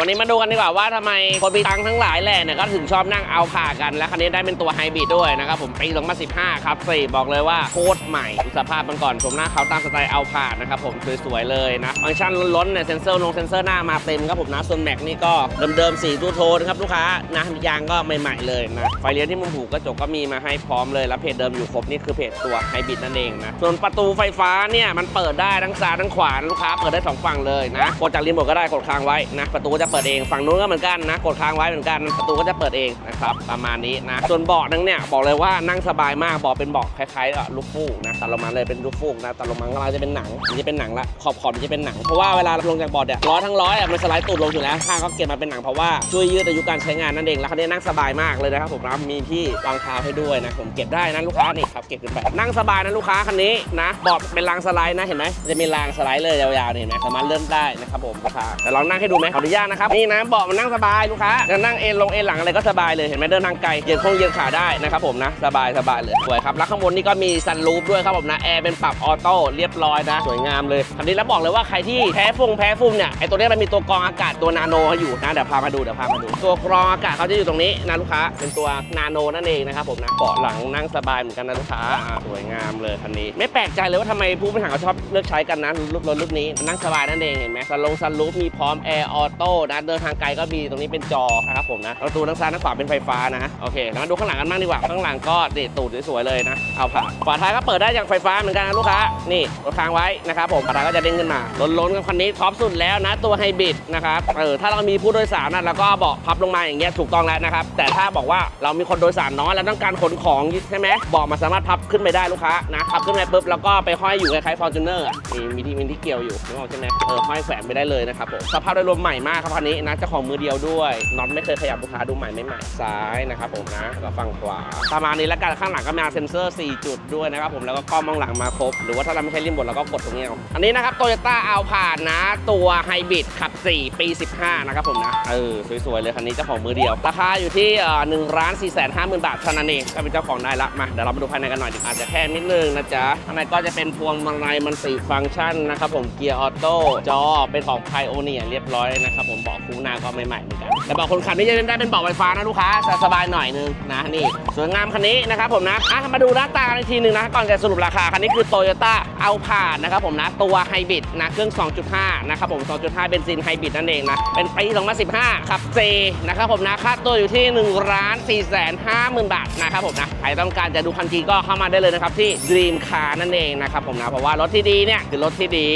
วันนี้มาดูกันดีกว่าว่าทำไมคนมีตังทั้งหลายแหล่เนี่ยก็ถึงชอบนั่งเอาผ่ากัน และคันนี้ได้เป็นตัวไฮบริดด้วยนะครับผมปี 2015 ครับสี่บอกเลยว่าโคตรใหม่สภาพมันก่อนชมหน้าเขาตามสไตล์เอาผ่านะครับผมสวยๆเลยนะฟังก์ชันล้นๆเนี่ยเซนเซอร์ลงเซนเซอร์หน้ามาเต็มครับผมนะส่วนแม็กนี่ก็เดิมๆสีตู้โทนครับลูกค้านะยางก็ใหม่ๆเลยนะไฟเลี้ยวที่มุมหูกระจกก็มีมาให้พร้อมเลยแล้วเพจเดิมอยู่ครบนี่คือเพจตัวไฮบริดนั่นเองนะส่วนประตูไฟฟ้าเนี่ยมันเปิดได้ทั้งซ้ายทั้งขวาลูกค้าเปิดได้สองฝั่งเลยนะกดจากรีโมทก็ได้กดค้างไว้นะประตูจะเปิดเองฝั่งนู้นก็เหมือนกันนะ กดค้างไว้เหมือนกันประตูก็จะเปิดเองนะครับประมาณนี้นะส่วนเบาะนั่งเนี่ยบอกเลยว่านั่งสบายมากเบาะเป็นเบาะคล้ายๆลูกฟูกนะตัดลงมาเลยเป็นลูกฟูกนะตัดลงมาข้าจะเป็นหนังมันจะเป็นหนังละขอบขอบมันจะเป็นหนังเพราะว่าเวลาลงจากเบาะเนี่ยล้อทั้งร้อยอะมันสไลด์ตูดลงอยู่แล้วข้างก็เก็บมาเป็นหนังเพราะว่าช่วยยืดอายุการใช้งานนั่นเองแล้วคันนี้นั่งสบายมากเลยนะครับผมนะมีที่วางเท้าให้ด้วยนะผมเก็บได้นะลูกค้านี่ครับเก็บขึ้นไปนั่งสบายนะลูกค้าคันนี้นะเบาะเป็นรางสไลด์นะเห็นไหมจะมีรางสไลด์เลยยาวๆนี่เห็นไหมสามารถเลื่อนได้นะครับผมลูกค้าแต่ลองนั่งให้ดูไหมขออนุญาตนะครับนี่นะเบาะมันนั่งสบายลูกค้าจะนั่งเอนลงเอนหลังอะไรก็สบายเลยเห็นไหมเดินทางไกลเหยียดโค้งเหยียดขาได้นะครับผมนะสบายสบายเลยสวยครับแล้วข้างบนนี่ก็มีซันรูฟด้วยครับผมนะแอร์เป็นปรับออโต้เรียบร้อยนะสวยงามเลยคันนี้แล้วบอกเลยว่าใครที่แพ้ฟงแพ้ฟุ้มเนี่ยไอตัวนี้มันมีตัวกรองอากาศตัวนาโนอยู่นะเดี๋ยวพามาดูเดี๋ยวพามาดู ตัวกรองอากาศเขาจะอยู่ตรงนี้นะลูกค้าเป็นตัวนาโนนั่นเองนะครับผมนะเบาะหลังนั่งสบายเหมือนกันนะลูกค้าสวยงามเลยคันนี้ ไม่แปลกใจเลยว่าทำไมผู้บริหารเขาชอบเลือกใช้กันนะรถรถรุ่นนี้นั่งสบายนั่นเองเห็นไหมซันลงซันรูฟมีพร้อมแอร์ออโต้นะเดินทางไกลก็มีตรงนี้เป็นจอนะครับผมนะประตูทั้งซ้ายทั้งขวาเป็นไฟฟ้านะโอเคแล้วมาดูข้างหลังกันบ้างดีกว่าข้างหลังก็เด็ดตูดสวยๆเลยนะเอาผ่าฝาท้ายก็เปิดได้อย่างไฟฟ้าเหมือนกันนะลูกค้านี่กดค้างไว้นะครับผมฝาท้ายก็จะเด้งขึ้นมาล้นๆกับคันนี้ท็อปสุดแล้วนะตัวไฮบริดนะครับเออถ้าเรามีผู้โดยสารนะแล้วก็เบาะพับลงมาอย่างเงี้ยถูกต้องแล้วนะครับแต่ถ้าบอกว่าเรามีคนโดยสารน้อยแล้วต้องการขนของใช่ไหมเบาะมันสามารถพับขึ้นไปได้ลูกค้านะพับขึ้นไปปุ๊บแล้วก็ไปห้อยอยู่คล้ายๆฟอร์จูเนอร์มีมีที่มีที่เกี่ยวอยู่นึกออกใช่ไหมเออห้อยแขวนไปได้เลยนะครับผมสภาพโดยรวมใหม่มากครับคันนี้นะเจ้าของมือเดียวด้วยน็อตไม่เคยขยับลูกค้าดูใหม่ไม่ใหม่ซ้ายนะครับผมนะแล้วฝั่งขวาประมาณนี้แล้วกันข้างหลังก็มาเซ็นเซอร์ 4 จุดด้วยนะครับผมแล้วก็กล้องมองหลังมาครบ หรือว่าถ้าเราไม่ใช้รีโมทเราก็กดตรงนี้เอาอันนี้นะครับโตโยต้าเอาผ่านนะ ตัวไฮบริดขับ 4 ปี 15 นะครับผมนะเออสวยๆเลยคันนี้เจ้าของมือเดียว ราคาอยู่ที่หนึ่งล้านสี่แสนห้าหมื่นบาทเท่านั้นเองก็เป็นเจ้าของได้ละมาเดี๋ยวเรามาดูภายในกันหน่อยดีอาจจะแค่นิดนึงนะจ๊ะข้างในก็จะเป็นพวงมาลัยมันสีฟังก์ชันนะครับผมเกียร์ออโต้จอเป็นของไพโอเนียเรียบร้อยนะครับผมบาะคู่หน้าก็ใหม่ๆเหมือนกันแต่เบาะคนขับนี่จะได้เป็นเบาะไฟฟ้านะลูกค้าสบายหน่อยนึงนะนี่สวยงามคันนี้นะครับผมนะอะมาดูหน้าตากันอีกทีหนึงนะก่อนจะสรุปราคาคันนี้คือโตโยต้าเอาผ่านนะครับผมนะตัวไฮบริดนะเครื่อง 2.5 นะครับผม 2.5 เบนซินไฮบริดนั่นเองนะเป็นปี 2015 ขับ C นะครับผมนะค่าตัวอยู่ที่1ล้าน4แสน5หมื่นบาทนะครับผมนะใครต้องการจะดูคันทีก็เข้ามาได้เลยนะครับที่ Dream Car นั่นเองนะครับผมนะเพราะว่ารถที่ดีเนี่ยคือรถที่ดี